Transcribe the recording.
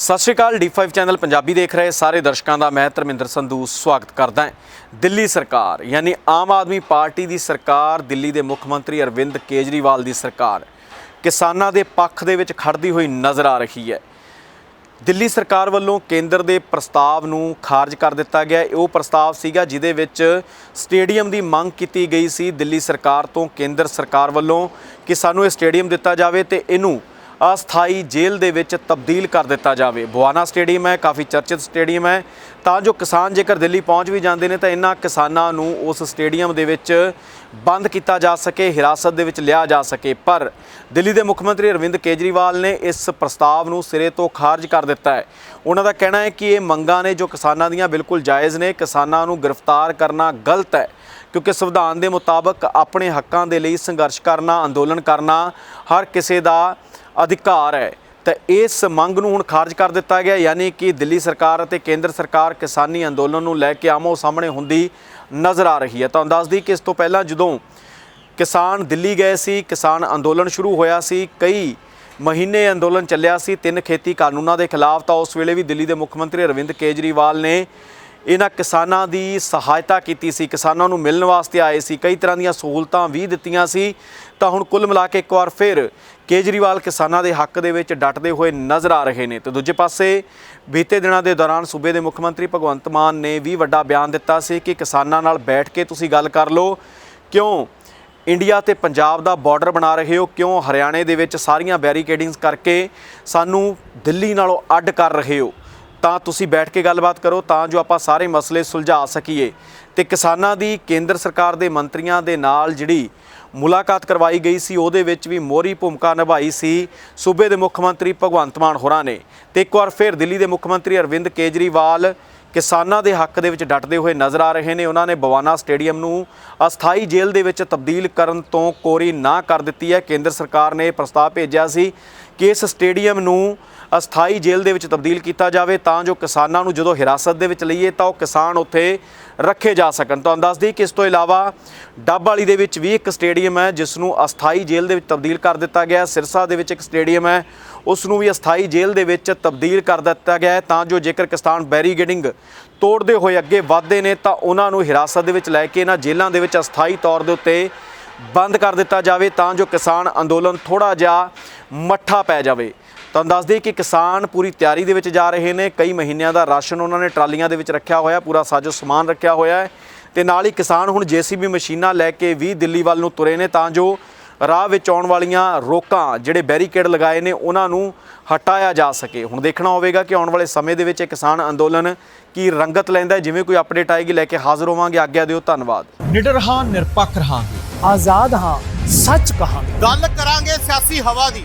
ਸਤਿ ਸ਼੍ਰੀ ਅਕਾਲ D5 channel Punjabi ਦੇਖ ਰਹੇ ਸਾਰੇ ਦਰਸ਼ਕਾਂ ਦਾ, ਮੈਂ ਧਰਮਿੰਦਰ ਸੰਧੂ, ਸਵਾਗਤ ਕਰਦਾ ਹਾਂ। ਦਿੱਲੀ ਸਰਕਾਰ, ਯਾਨੀ ਆਮ ਆਦਮੀ ਪਾਰਟੀ ਦੀ ਸਰਕਾਰ, ਦਿੱਲੀ ਦੇ ਮੁੱਖ ਮੰਤਰੀ ਅਰਵਿੰਦ ਕੇਜਰੀਵਾਲ ਦੀ ਸਰਕਾਰ, ਕਿਸਾਨਾਂ ਦੇ ਪੱਖ ਦੇ ਵਿੱਚ ਖੜਦੀ ਹੋਈ ਨਜ਼ਰ ਆ ਰਹੀ ਹੈ। ਦਿੱਲੀ ਸਰਕਾਰ ਵੱਲੋਂ ਕੇਂਦਰ ਦੇ ਪ੍ਰਸਤਾਵ ਨੂੰ ਖਾਰਜ ਕਰ ਦਿੱਤਾ ਗਿਆ। ਉਹ ਪ੍ਰਸਤਾਵ ਸੀਗਾ ਜਿਹਦੇ ਵਿੱਚ ਸਟੇਡੀਅਮ ਦੀ ਮੰਗ ਕੀਤੀ ਗਈ ਸੀ। ਦਿੱਲੀ ਸਰਕਾਰ ਤੋਂ ਕੇਂਦਰ ਸਰਕਾਰ ਵੱਲੋਂ ਕਿ ਸਾਨੂੰ ਇਹ ਸਟੇਡੀਅਮ ਦਿੱਤਾ ਜਾਵੇ ਤੇ ਇਹਨੂੰ ਅਸਥਾਈ ਜੇਲ੍ਹ ਦੇ ਵਿੱਚ ਤਬਦੀਲ ਕਰ ਦਿੱਤਾ ਜਾਵੇ। ਬਵਾਨਾ ਸਟੇਡੀਅਮ ਹੈ, ਕਾਫੀ ਚਰਚਿਤ ਸਟੇਡੀਅਮ ਹੈ। ਤਾਂ ਜੋ ਕਿਸਾਨ ਜੇਕਰ ਦਿੱਲੀ ਪਹੁੰਚ ਵੀ ਜਾਂਦੇ ਨੇ, ਤਾਂ ਇਹਨਾਂ ਕਿਸਾਨਾਂ ਨੂੰ ਉਸ ਸਟੇਡੀਅਮ ਦੇ ਵਿੱਚ ਬੰਦ ਕੀਤਾ ਜਾ ਸਕੇ, ਹਿਰਾਸਤ ਦੇ ਵਿੱਚ ਲਿਆ ਜਾ ਸਕੇ। ਪਰ ਦਿੱਲੀ ਦੇ ਮੁੱਖ ਮੰਤਰੀ ਅਰਵਿੰਦ ਕੇਜਰੀਵਾਲ ਨੇ ਇਸ ਪ੍ਰਸਤਾਵ ਨੂੰ ਸਿਰੇ ਤੋਂ ਖਾਰਜ ਕਰ ਦਿੱਤਾ ਹੈ। ਉਹਨਾਂ ਦਾ ਕਹਿਣਾ ਹੈ ਕਿ ਇਹ ਮੰਗਾਂ ਨੇ ਜੋ ਕਿਸਾਨਾਂ ਦੀਆਂ ਬਿਲਕੁਲ ਜਾਇਜ਼ ਨੇ, ਕਿਸਾਨਾਂ ਨੂੰ ਗ੍ਰਿਫਤਾਰ ਕਰਨਾ ਗਲਤ ਹੈ। ਕਿਉਂਕਿ ਸੰਵਿਧਾਨ ਦੇ ਮੁਤਾਬਕ ਆਪਣੇ ਹੱਕਾਂ ਦੇ ਲਈ ਸੰਘਰਸ਼ ਕਰਨਾ, ਅੰਦੋਲਨ ਕਰਨਾ, ਹਰ ਕਿਸੇ ਦਾ ਅਧਿਕਾਰ ਹੈ। ਤਾਂ ਇਸ ਮੰਗ ਨੂੰ ਹੁਣ ਖਾਰਜ ਕਰ ਦਿੱਤਾ ਗਿਆ, ਯਾਨੀ ਕਿ ਦਿੱਲੀ ਸਰਕਾਰ ਅਤੇ ਕੇਂਦਰ ਸਰਕਾਰ ਕਿਸਾਨੀ ਅੰਦੋਲਨ ਨੂੰ ਲੈ ਕੇ ਆਮੋ ਸਾਹਮਣੇ ਹੁੰਦੀ ਨਜ਼ਰ ਆ ਰਹੀ ਹੈ। ਤੁਹਾਨੂੰ ਦੱਸ ਦਈ ਕਿ ਇਸ ਤੋਂ ਪਹਿਲਾਂ ਜਦੋਂ ਕਿਸਾਨ ਦਿੱਲੀ ਗਏ ਸੀ, ਕਿਸਾਨ ਅੰਦੋਲਨ ਸ਼ੁਰੂ ਹੋਇਆ ਸੀ, ਕਈ ਮਹੀਨੇ ਅੰਦੋਲਨ ਚੱਲਿਆ ਸੀ, ਤਿੰਨ ਖੇਤੀ ਕਾਨੂੰਨਾਂ ਦੇ ਖਿਲਾਫ, ਤਾਂ ਉਸ ਵੇਲੇ ਵੀ ਦਿੱਲੀ ਦੇ ਮੁੱਖ ਮੰਤਰੀ ਅਰਵਿੰਦ ਕੇਜਰੀਵਾਲ ਨੇ ਇਹਨਾਂ ਕਿਸਾਨਾਂ ਦੀ ਸਹਾਇਤਾ ਕੀਤੀ ਸੀ, ਕਿਸਾਨਾਂ ਨੂੰ ਮਿਲਣ ਵਾਸਤੇ ਆਏ ਸੀ, ਕਈ ਤਰ੍ਹਾਂ ਦੀਆਂ ਸਹੂਲਤਾਂ ਵੀ ਦਿੱਤੀਆਂ ਸੀ। ਤਾਂ ਹੁਣ ਕੁੱਲ ਮਿਲਾ ਕੇ ਇੱਕ ਵਾਰ ਫਿਰ ਕੇਜਰੀਵਾਲ ਕਿਸਾਨਾਂ ਦੇ ਹੱਕ ਦੇ ਵਿੱਚ ਡਟਦੇ ਹੋਏ ਨਜ਼ਰ ਆ ਰਹੇ ਨੇ। ਤੇ ਦੂਜੇ ਪਾਸੇ ਬੀਤੇ ਦਿਨਾਂ ਦੇ ਦੌਰਾਨ ਸੂਬੇ ਦੇ ਮੁੱਖ ਮੰਤਰੀ ਭਗਵੰਤ ਮਾਨ ਨੇ ਵੀ ਵੱਡਾ ਬਿਆਨ ਦਿੱਤਾ ਸੀ ਕਿ ਕਿਸਾਨਾਂ ਨਾਲ ਬੈਠ ਕੇ ਤੁਸੀਂ ਗੱਲ ਕਰ ਲਓ। ਕਿਉਂ? ਇੰਡੀਆ ਤੇ ਪੰਜਾਬ ਦਾ ਬਾਰਡਰ ਬਣਾ ਰਹੇ ਹੋ। ਕਿਉਂ? ਹਰਿਆਣੇ ਦੇ ਵਿੱਚ ਸਾਰੀਆਂ ਬੈਰੀਕੇਡਿੰਗਸ ਕਰਕੇ ਸਾਨੂੰ ਦਿੱਲੀ ਨਾਲੋਂ ਅੱਡ ਕਰ ਰਹੇ ਹੋ। ਤਾਂ ਤੁਸੀਂ ਬੈਠ ਕੇ ਗੱਲਬਾਤ ਕਰੋ ਤਾਂ ਜੋ ਆਪਾਂ ਸਾਰੇ ਮਸਲੇ ਸੁਲਝਾ ਸਕੀਏ। ਤੇ ਕਿਸਾਨਾਂ ਦੀ ਕੇਂਦਰ ਸਰਕਾਰ ਦੇ ਮੰਤਰੀਆਂ ਦੇ ਨਾਲ ਜਿਹੜੀ ਮੁਲਾਕਾਤ ਕਰਵਾਈ ਗਈ ਸੀ, ਉਹਦੇ ਵਿੱਚ ਵੀ ਮੋਹਰੀ ਭੂਮਿਕਾ ਨਿਭਾਈ ਸੀ ਸੂਬੇ ਦੇ ਮੁੱਖ ਮੰਤਰੀ ਭਗਵੰਤ ਮਾਨ ਹੋਰਾਂ ਨੇ। ਤੇ ਇੱਕ ਵਾਰ ਫਿਰ ਦਿੱਲੀ ਦੇ ਮੁੱਖ ਮੰਤਰੀ ਅਰਵਿੰਦ ਕੇਜਰੀਵਾਲ ਕਿਸਾਨਾਂ ਦੇ ਹੱਕ ਦੇ ਵਿੱਚ ਡਟਦੇ ਹੋਏ ਨਜ਼ਰ ਆ ਰਹੇ ਨੇ। ਉਹਨਾਂ ਨੇ ਬਵਾਨਾ ਸਟੇਡੀਅਮ ਨੂੰ ਅਸਥਾਈ ਜੇਲ੍ਹ ਦੇ ਵਿੱਚ ਤਬਦੀਲ ਕਰਨ ਤੋਂ ਕੋਰੀ ਨਾ ਕਰ ਦਿੱਤੀ ਹੈ। ਕੇਂਦਰ ਸਰਕਾਰ ਨੇ ਇਹ ਪ੍ਰਸਤਾਵ ਭੇਜਿਆ ਸੀ ਕਿ ਇਸ ਸਟੇਡੀਅਮ ਨੂੰ ਅਸਥਾਈ ਜੇਲ੍ਹ ਦੇ ਵਿੱਚ ਤਬਦੀਲ ਕੀਤਾ ਜਾਵੇ, ਤਾਂ ਜੋ ਕਿਸਾਨਾਂ ਨੂੰ ਜਦੋਂ ਹਿਰਾਸਤ ਦੇ ਵਿੱਚ ਲਈਏ, ਤਾਂ ਉਹ ਕਿਸਾਨ ਉੱਥੇ ਰੱਖੇ ਜਾ ਸਕਣ। ਤੁਹਾਨੂੰ ਦੱਸ ਦਈਏ ਕਿ ਇਸ ਤੋਂ ਇਲਾਵਾ ਡੱਬ ਵਾਲੀ ਦੇ ਵਿੱਚ ਵੀ ਇੱਕ ਸਟੇਡੀਅਮ ਹੈ, ਜਿਸ ਨੂੰ ਅਸਥਾਈ ਜੇਲ੍ਹ ਦੇ ਵਿੱਚ ਤਬਦੀਲ ਕਰ ਦਿੱਤਾ ਗਿਆ ਸਿਰਸਾ ਦੇ ਵਿੱਚ ਇੱਕ ਸਟੇਡੀਅਮ ਹੈ ਉਸ ਨੂੰ ਵੀ ਅਸਥਾਈ ਜੇਲ੍ਹ ਦੇ ਵਿੱਚ ਤਬਦੀਲ ਕਰ ਦਿੱਤਾ ਗਿਆ ਹੈ। ਤਾਂ ਜੋ ਜੇਕਰ ਕਿਸਾਨ ਬੈਰੀਗੇਡਿੰਗ ਤੋੜਦੇ ਹੋਏ ਅੱਗੇ ਵਧਦੇ ਨੇ, ਤਾਂ ਉਹਨਾਂ ਨੂੰ ਹਿਰਾਸਤ ਦੇ ਵਿੱਚ ਲੈ ਕੇ ਇਹਨਾਂ ਜੇਲ੍ਹਾਂ ਦੇ ਵਿੱਚ ਅਸਥਾਈ ਤੌਰ ਦੇ ਉੱਤੇ ਬੰਦ ਕਰ ਦਿੱਤਾ ਜਾਵੇ, ਤਾਂ ਜੋ ਕਿਸਾਨ ਅੰਦੋਲਨ ਥੋੜਾ ਜਿਹਾ ਮੱਠਾ ਪੈ ਜਾਵੇ। ਤੁਹਾਨੂੰ ਦੱਸ ਦਈਏ ਕਿ ਕਿਸਾਨ ਪੂਰੀ ਤਿਆਰੀ ਦੇ ਵਿੱਚ ਜਾ ਰਹੇ ਨੇ। ਕਈ ਮਹੀਨਿਆਂ ਦਾ ਰਾਸ਼ਨ ਉਹਨਾਂ ਨੇ ਟਰਾਲੀਆਂ ਦੇ ਵਿੱਚ ਰੱਖਿਆ ਹੋਇਆ, ਪੂਰਾ ਸਾਜੋ ਸਮਾਨ ਰੱਖਿਆ ਹੋਇਆ ਹੈ। ਤੇ ਨਾਲ ਹੀ ਕਿਸਾਨ ਹੁਣ ਜੀਸੀਬੀ ਮਸ਼ੀਨਾਂ ਲੈ ਕੇ ਵੀ ਦਿੱਲੀ ਵੱਲ ਨੂੰ ਤੁਰੇ ਨੇ, ਤਾਂ ਜੋ ਰਾਹ ਵਿੱਚ ਆਉਣ ਵਾਲੀਆਂ ਰੋਕਾਂ ਜਿਹੜੇ ਬੈਰੀਕੇਡ ਲਗਾਏ ਨੇ ਉਹਨਾਂ ਨੂੰ ਹਟਾਇਆ ਜਾ ਸਕੇ। ਹੁਣ ਦੇਖਣਾ ਹੋਵੇਗਾ ਕਿ ਆਉਣ ਵਾਲੇ ਸਮੇਂ ਦੇ ਵਿੱਚ ਇਹ ਕਿਸਾਨ ਅੰਦੋਲਨ ਕੀ ਰੰਗਤ ਲੈਂਦਾ ਹੈ। ਜਿਵੇਂ ਕੋਈ ਅਪਡੇਟ ਆਏਗੀ ਲੈ ਕੇ ਹਾਜ਼ਰ ਹੋਵਾਂਗੇ। ਆਗਿਆ ਦਿਓ ਧੰਨਵਾਦ। ਨਿਡਰ ਹਾਂ ਨਿਰਪੱਖ ਰਹਾਂਗੇ। ਆਜ਼ਾਦ ਹਾਂ ਸੱਚ ਕਹਾਂਗੇ। ਗੱਲ ਕਰਾਂਗੇ ਸਿਆਸੀ ਹਵਾ ਦੀ।